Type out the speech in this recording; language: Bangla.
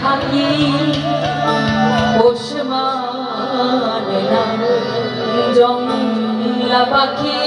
থাকি ওসমান জংলা পাখি।